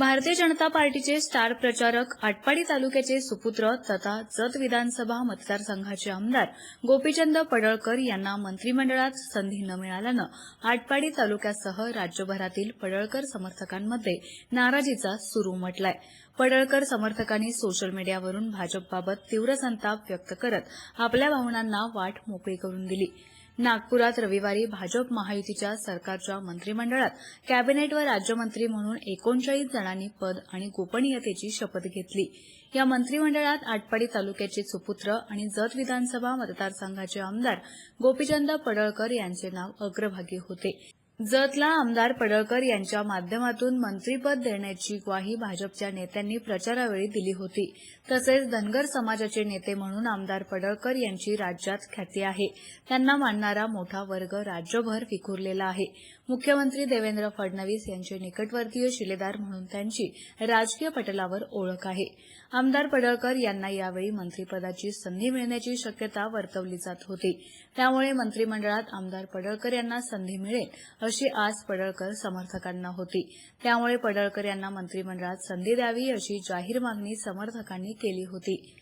भारतीय जनता पार्टीचे स्टार प्रचारक आटपाडी तालुक्याचे सुपुत्र तथा जत विधानसभा मतदारसंघाचे आमदार गोपीचंद पडळकर यांना मंत्रिमंडळात संधी न मिळाल्यानं आटपाडी तालुक्यासह राज्यभरातील पडळकर समर्थकांमध्ये नाराजीचा सुरू म्हटलाय. पडळकर समर्थकांनी सोशल मीडियावरून भाजपबाबत तीव्र संताप व्यक्त करत आपल्या भावनांना वाट मोकळी करून दिली. नागपुरात रविवारी भाजप महायुतीच्या सरकारच्या मंत्रिमंडळात कॅबिनेट व राज्यमंत्री म्हणून एकोणचाळीस जणांनी पद आणि गोपनीयतेची शपथ घेतली. या मंत्रिमंडळात आटपाडी तालुक्याचे सुपुत्र आणि जत विधानसभा मतदारसंघाचे आमदार गोपीचंद पडळकर यांचे नाव अग्रभागी होते. जतला आमदार पडळकर यांच्या माध्यमातून मंत्रीपद देण्याची ग्वाही भाजपच्या नेत्यांनी प्रचारावेळी दिली होती. तसेच धनगर समाजाचे नेते म्हणून आमदार पडळकर यांची राज्यात ख्याती आहे. त्यांना मानणारा मोठा वर्ग राज्यभर विखुरलेला आहे. मुख्यमंत्री देवेंद्र फडणवीस यांचे निकटवर्तीय शिलेदार म्हणून त्यांची राजकीय पटलावर ओळख आहे. आमदार पडळकर यांना यावेळी मंत्रिपदाची संधी मिळण्याची शक्यता वर्तवली जात होती. त्यामुळे मंत्रिमंडळात आमदार पडळकर यांना संधी मिळेल अशी आस पडळकर समर्थकांना होती. त्यामुळे पडळकर यांना मंत्रिमंडळात संधी द्यावी अशी जाहीर मागणी समर्थकांनी केली होती.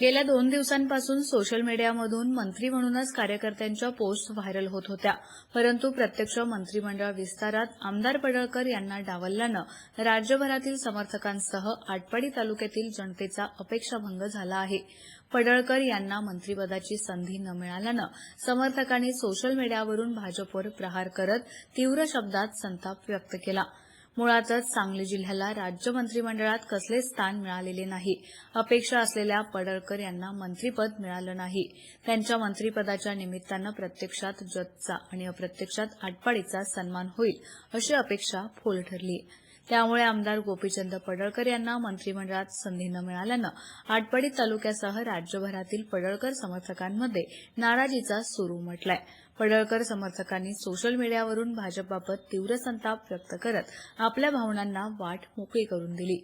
गेल्या दोन दिवसांपासून सोशल मीडियामधून मंत्री म्हणूनच कार्यकर्त्यांच्या पोस्ट व्हायरल होत होत्या. परंतु प्रत्यक्ष मंत्रिमंडळ विस्तारात आमदार पडळकर यांना डावलल्यानं राज्यभरातील समर्थकांसह आटपाडी तालुक्यातील जनतेचा अपेक्षाभंग झाला आहे. पडळकर यांना मंत्रिपदाची संधी न मिळाल्यानं समर्थकांनी सोशल मीडियावरून भाजपवर प्रहार करत तीव्र शब्दात संताप व्यक्त केला. मुळातच सांगली जिल्ह्याला राज्य मंत्रिमंडळात कसलेच स्थान मिळालेले नाही. अपेक्षा असलेल्या पडळकर यांना मंत्रीपद मिळालं नाही. त्यांच्या मंत्रिपदाच्या निमित्तानं प्रत्यक्षात जतचा आणि अप्रत्यक्षात आटपाडीचा सन्मान होईल अशी अपेक्षा फोल ठरली. त्यामुळे आमदार गोपीचंद पडळकर यांना मंत्रिमंडळात संधी न मिळाल्यानं आटपाडी तालुक्यासह राज्यभरातील पडळकर समर्थकांमध्ये नाराजीचा सूर म्हटलाय. पडळकर समर्थकांनी सोशल मीडियावरून भाजपबाबत तीव्र संताप व्यक्त करत आपल्या भावनांना वाट मोकळी करून दिली.